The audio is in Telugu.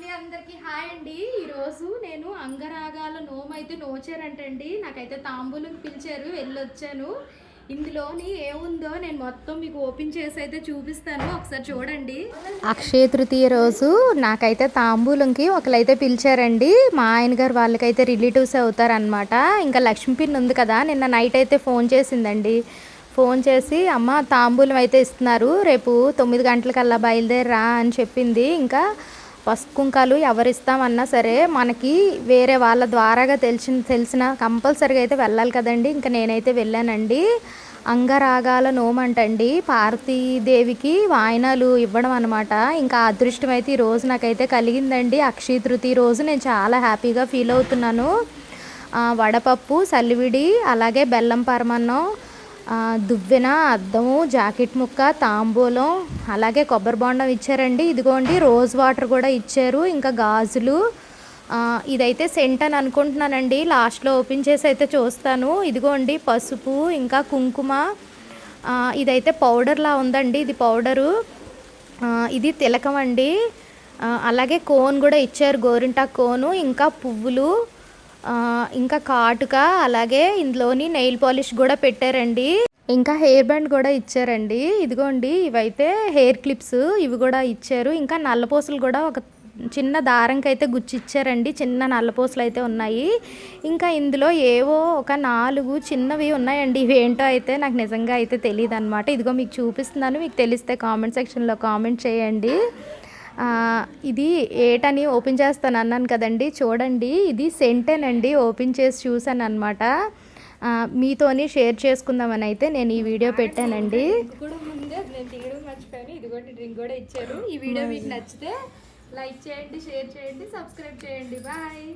ఫ్యామిలీ అందరికి హాయ్ అండి. ఈరోజు నేను అంగరాగాల నోము అయితే నోచారంటండి. నాకైతే తాంబూలం పిలిచారు వెళ్ళొచ్చాను. ఇందులోని ఏముందో నేను మొత్తం మీకు ఓపెన్ చేసి అయితే చూపిస్తాను. ఒకసారి చూడండి. అక్షయ తృతీయ రోజు నాకైతే తాంబూలంకి ఒకరైతే పిలిచారండి. మా ఆయన గారు వాళ్ళకైతే రిలేటివ్స్ అవుతారనమాట ఇంకా లక్ష్మీ పిన్ ఉంది కదా నిన్న నైట్ అయితే ఫోన్ చేసిందండి. ఫోన్ చేసి అమ్మ తాంబూలం అయితే ఇస్తున్నారు. రేపు తొమ్మిది గంటలకల్లా బయలుదేరా అని చెప్పింది. ఇంకా పసుపు కుంకాలు ఎవరిస్తామన్నా సరే మనకి వేరే వాళ్ళ ద్వారాగా తెలిసిన తెలిసిన కంపల్సరీగా అయితే వెళ్ళాలి కదండి. ఇంకా నేనైతే వెళ్ళానండి. అంగరాగాల నోమంటండి. పార్వతీదేవికి వాయనాలు ఇవ్వడం అనమాట ఇంకా అదృష్టం అయితే ఈ రోజు నాకైతే కలిగిందండి. అక్షయ తృతీయ రోజు నేను చాలా హ్యాపీగా ఫీల్ అవుతున్నాను. వడపప్పు సల్లివిడి అలాగే బెల్లం పరమన్నం దువ్వెన అద్దము జాకెట్ ముక్క తాంబూలం అలాగే కొబ్బరి బొండం ఇచ్చారండి. ఇదిగోండి రోజ్ వాటర్ కూడా ఇచ్చారు ఇంకా గాజులు. ఇదైతే సెంట్ అని అనుకుంటున్నానండి. లాస్ట్లో ఓపెన్ చేసి అయితే చూస్తాను. ఇదిగోండి పసుపు ఇంకా కుంకుమ. ఇదైతే పౌడర్లా ఉందండి ఇది పౌడరు. ఇది తిలకం అండి. అలాగే కోన్ కూడా ఇచ్చారు గోరింటా కోను ఇంకా పువ్వులు. ఇంకా కాటుక అలాగే ఇందులోని నెయిల్ పాలిష్ కూడా పెట్టారండి. ఇంకా హెయిర్ బ్యాండ్ కూడా ఇచ్చారండి. ఇదిగోండి ఇవైతే హెయిర్ క్లిప్స్ ఇవి కూడా ఇచ్చారు. ఇంకా నల్లపూసలు కూడా ఒక చిన్న దారంకి అయితే గుచ్చి ఇచ్చారండి చిన్న నల్లపూసలు అయితే ఉన్నాయి. ఇంకా ఇందులో ఏవో ఒక నాలుగు చిన్నవి ఉన్నాయండి. ఇవి ఏంటో అయితే నాకు నిజంగా అయితే తెలియదు అనమాట ఇదిగో మీకు చూపిస్తున్నాను. మీకు తెలిస్తే కామెంట్ సెక్షన్లో కామెంట్ చేయండి. ఇది ఏటని ఓపెన్ చేస్తాను అన్నాను కదండి. చూడండి ఇది సెంటేనండి ఓపెన్ చేసి చూసాను అనమాట మీతోని షేర్ చేసుకుందామని అయితే నేను ఈ వీడియో పెట్టానండి. కూడా ముందే నేను తీయడం మర్చిపోయాను. ఇదిగోండి డ్రింక్ కూడా ఇచ్చారు. ఈ వీడియో మీకు నచ్చితే లైక్ చేయండి షేర్ చేయండి సబ్స్క్రైబ్ చేయండి. బాయ్.